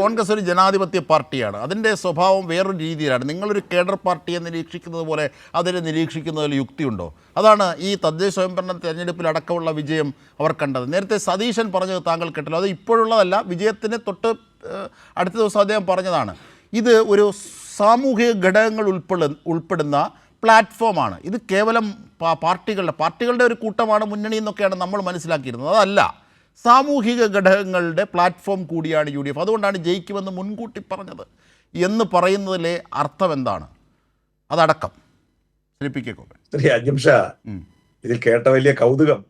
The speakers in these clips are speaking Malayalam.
കോൺഗ്രസ്. ഒരു ജനാധിപത്യ പാർട്ടിയാണ്. അതിന്റെ സ്വഭാവം വേറൊരു രീതിയിലാണ്. നിങ്ങളൊരു കേഡർ പാർട്ടിയെ നിരീക്ഷിക്കുന്നത് പോലെ അതിനെ നിരീക്ഷിക്കുന്നതിൽ യുക്തിയുണ്ടോ? അതാണ് ഈ തദ്ദേശ സ്വയംഭരണ തെരഞ്ഞെടുപ്പിൽ അടക്കമുള്ള വിജയം അവർ കണ്ടത്. നേരത്തെ സതീശൻ പറഞ്ഞത് താങ്കൾ കേട്ടല്ലോ. അത് ഇപ്പോഴുള്ളതല്ല വിജയത്തിന് തൊട്ട് അടുത്ത ദിവസം അദ്ദേഹം പറഞ്ഞതാണ്. ഇത് ഒരു സാമൂഹിക ഘടകങ്ങൾ ഉൾപ്പെടു ഉൾപ്പെടുന്ന പ്ലാറ്റ്ഫോമാണ്. ഇത് കേവലം പാർട്ടികളുടെ പാർട്ടികളുടെ ഒരു കൂട്ടമാണ് മുന്നണി എന്നൊക്കെയാണ് നമ്മൾ മനസ്സിലാക്കിയിരുന്നത്. അതല്ല. സാമൂഹിക ഘടകങ്ങളുടെ പ്ലാറ്റ്ഫോം കൂടിയാണ് യു ഡി എഫ്. അതുകൊണ്ടാണ് ജയിക്കുമെന്ന് മുൻകൂട്ടി പറഞ്ഞത്. എന്ന് പറയുന്നതിലെ അർത്ഥം എന്താണ്? അതടക്കം. ശ്രീ പി കെ കോപ്പൻ ശ്രീ അജിംഷ ഇതിൽ കേട്ട വലിയ കൗതുകം.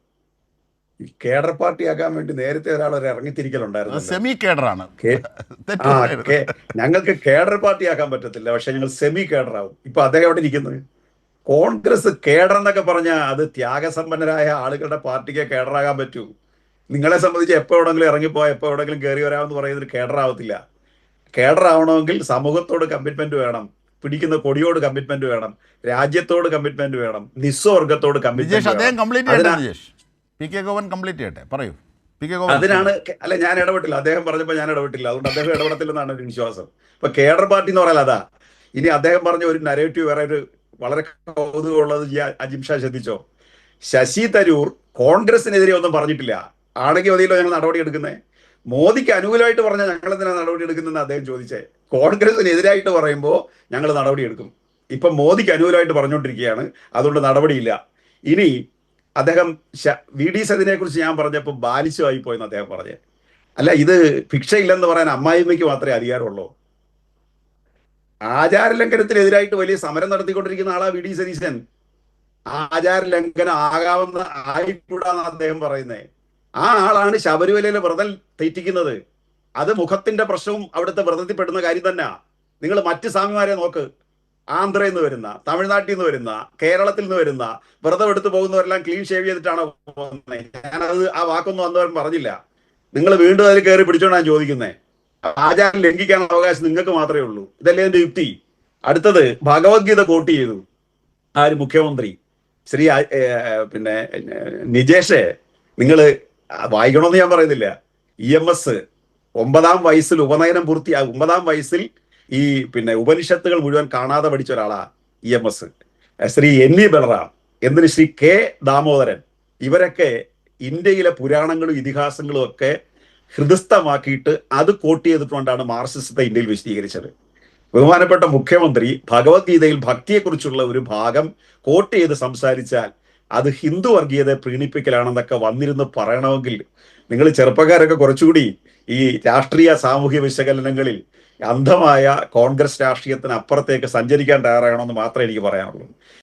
ഈ കേഡർ പാർട്ടി ആക്കാൻ വേണ്ടി നേരത്തെ ഒരാൾ ഒരു ഇറങ്ങിത്തിരിക്കലുണ്ടായിരുന്നു സെമി കേഡറാണ്. ഞങ്ങൾക്ക് കേഡർ പാർട്ടി ആക്കാൻ പറ്റത്തില്ല. പക്ഷെ ഞങ്ങൾ സെമി കേഡർ ആവും ഇപ്പൊ അദ്ദേഹം എവിടെ ഇരിക്കുന്നത് കോൺഗ്രസ് കേഡർ എന്നൊക്കെ പറഞ്ഞാൽ അത് ത്യാഗസമ്പന്നരായ ആളുകളുടെ പാർട്ടിക്ക് കേഡറാകാൻ പറ്റൂ. നിങ്ങളെ സംബന്ധിച്ച് എപ്പോൾ എവിടെങ്കിലും ഇറങ്ങിപ്പോയാൽ എപ്പോൾ എവിടെങ്കിലും കയറി വരാമെന്ന് പറയുന്നതിൽ കേഡർ ആവത്തില്ല കേഡർ ആവണമെങ്കിൽ സമൂഹത്തോട് കമ്മിറ്റ്മെന്റ് വേണം. പിടിക്കുന്ന കൊടിയോട് കമ്മിറ്റ്മെന്റ് വേണം. രാജ്യത്തോട് കമ്മിറ്റ്മെന്റ് വേണം. നിസ്വർഗത്തോട് കമ്മിറ്റ്മെന്റ് പി കെ ഗോവൻ കംപ്ലീറ്റ് ചെയ്യട്ടെ? പറയൂ. പി കെ ഗോവൻ അതിനാണ് അല്ല ഞാൻ ഇടപെട്ടില്ല. അദ്ദേഹം പറഞ്ഞപ്പോൾ ഞാൻ ഇടപെട്ടില്ല. അതുകൊണ്ട് അദ്ദേഹം ഇടപെടത്തില്ലെന്നാണ് ഒരു വിശ്വാസം. ഇപ്പൊ കേഡർ പാർട്ടി എന്ന് പറയാൻ അതാ. ഇനി അദ്ദേഹം പറഞ്ഞ ഒരു നരേറ്റീവ് വേറെ ഒരു വളരെ കൗതുകമുള്ളത് അജിംഷ ശ്രദ്ധിച്ചോ? ശശി തരൂർ കോൺഗ്രസിനെതിരെ ഒന്നും പറഞ്ഞിട്ടില്ല. ആണെങ്കിൽ മതിയല്ലോ ഞങ്ങൾ നടപടി എടുക്കുന്നത് മോദിക്ക് അനുകൂലമായിട്ട് പറഞ്ഞാൽ ഞങ്ങൾ എന്തിനാണ് നടപടി എടുക്കുന്നതെന്ന് അദ്ദേഹം ചോദിച്ചേ. കോൺഗ്രസിനെതിരായിട്ട് പറയുമ്പോൾ ഞങ്ങൾ നടപടി എടുക്കും. ഇപ്പം മോദിക്ക് അനുകൂലമായിട്ട് പറഞ്ഞുകൊണ്ടിരിക്കുകയാണ്. അതുകൊണ്ട് നടപടിയില്ല. ഇനി അദ്ദേഹം വി ഡി സതിനെ കുറിച്ച് ഞാൻ പറഞ്ഞപ്പോൾ ബാലിശമായി പോയെന്ന് അദ്ദേഹം പറഞ്ഞേ. അല്ല ഇത് ഭിക്ഷയില്ലെന്ന് പറയാൻ അമ്മായിമ്മയ്ക്ക് മാത്രമേ അധികാരമുള്ളൂ. ആചാര ലംഘനത്തിനെതിരായിട്ട് വലിയ സമരം നടത്തിക്കൊണ്ടിരിക്കുന്ന ആളാ വി ഡി സതീശൻ. ആചാര ലംഘനം ആകാവുന്ന ആയിക്കൂടാന്ന് അദ്ദേഹം പറയുന്നത് ആ ആളാണ് ശബരിമലയിലെ വ്രതം തെറ്റിക്കുന്നത്. അത് മുഖത്തിന്റെ പ്രശ്നവും അവിടുത്തെ വ്രതത്തിൽ പെടുന്ന കാര്യം തന്നെ. നിങ്ങൾ മറ്റ് സ്വാമിമാരെ നോക്ക്. ആന്ധ്രയിൽ നിന്ന് വരുന്ന തമിഴ്നാട്ടിൽ നിന്ന് വരുന്ന കേരളത്തിൽ നിന്ന് വരുന്ന വ്രതം എടുത്തു പോകുന്നവരെല്ലാം ക്ലീൻ ഷേവ് ചെയ്തിട്ടാണ് ഞാനത് ആ വാക്കൊന്നും വന്നവർ പറഞ്ഞില്ല. നിങ്ങൾ വീണ്ടും അതിൽ കയറി ഞാൻ ചോദിക്കുന്നത് ആചാരം ലംഘിക്കാനുള്ള അവകാശം നിങ്ങൾക്ക് മാത്രമേ ഉള്ളൂ. ഇതല്ലേ എന്റെ യുക്തി. അടുത്തത് ഭഗവത്ഗീത കോട്ട് ചെയ്തു. ആര്? മുഖ്യമന്ത്രി. ശ്രീ പിന്നെ നിജേഷ് നിങ്ങൾ വായിക്കണമെന്ന് ഞാൻ പറയുന്നില്ല. ഇ എം എസ് ഒമ്പതാം വയസ്സിൽ ഉപനയനം പൂർത്തിയാകും ഒമ്പതാം വയസ്സിൽ ഈ പിന്നെ ഉപനിഷത്തുകൾ മുഴുവൻ കാണാതെ പഠിച്ച ഒരാളാ E M S Shri N E Balaram എന്തിന് ശ്രീ കെ ദാമോദരൻ. ഇവരൊക്കെ ഇന്ത്യയിലെ പുരാണങ്ങളും ഇതിഹാസങ്ങളും ഒക്കെ ഹൃദസ്ഥമാക്കിയിട്ട് അത് കോട്ട് ചെയ്തിട്ടുകൊണ്ടാണ് മാർസിസത്തെ ഇന്ത്യയിൽ വിശദീകരിച്ചത്. ബഹുമാനപ്പെട്ട മുഖ്യമന്ത്രി ഭഗവത്ഗീതയിൽ ഭക്തിയെക്കുറിച്ചുള്ള ഒരു ഭാഗം കോട്ട് ചെയ്ത് സംസാരിച്ചാൽ അത് ഹിന്ദു വർഗീയതയെ പ്രീണിപ്പിക്കലാണെന്നൊക്കെ വന്നിരുന്ന് പറയണമെങ്കിൽ നിങ്ങൾ ചെറുപ്പക്കാരൊക്കെ കുറച്ചുകൂടി ഈ രാഷ്ട്രീയ സാമൂഹ്യ വിശകലനങ്ങളിൽ അന്ധമായ കോൺഗ്രസ് രാഷ്ട്രീയത്തിന് അപ്പുറത്തേക്ക് സഞ്ചരിക്കാൻ തയ്യാറാകണമെന്ന് മാത്രമേ എനിക്ക് പറയാനുള്ളൂ.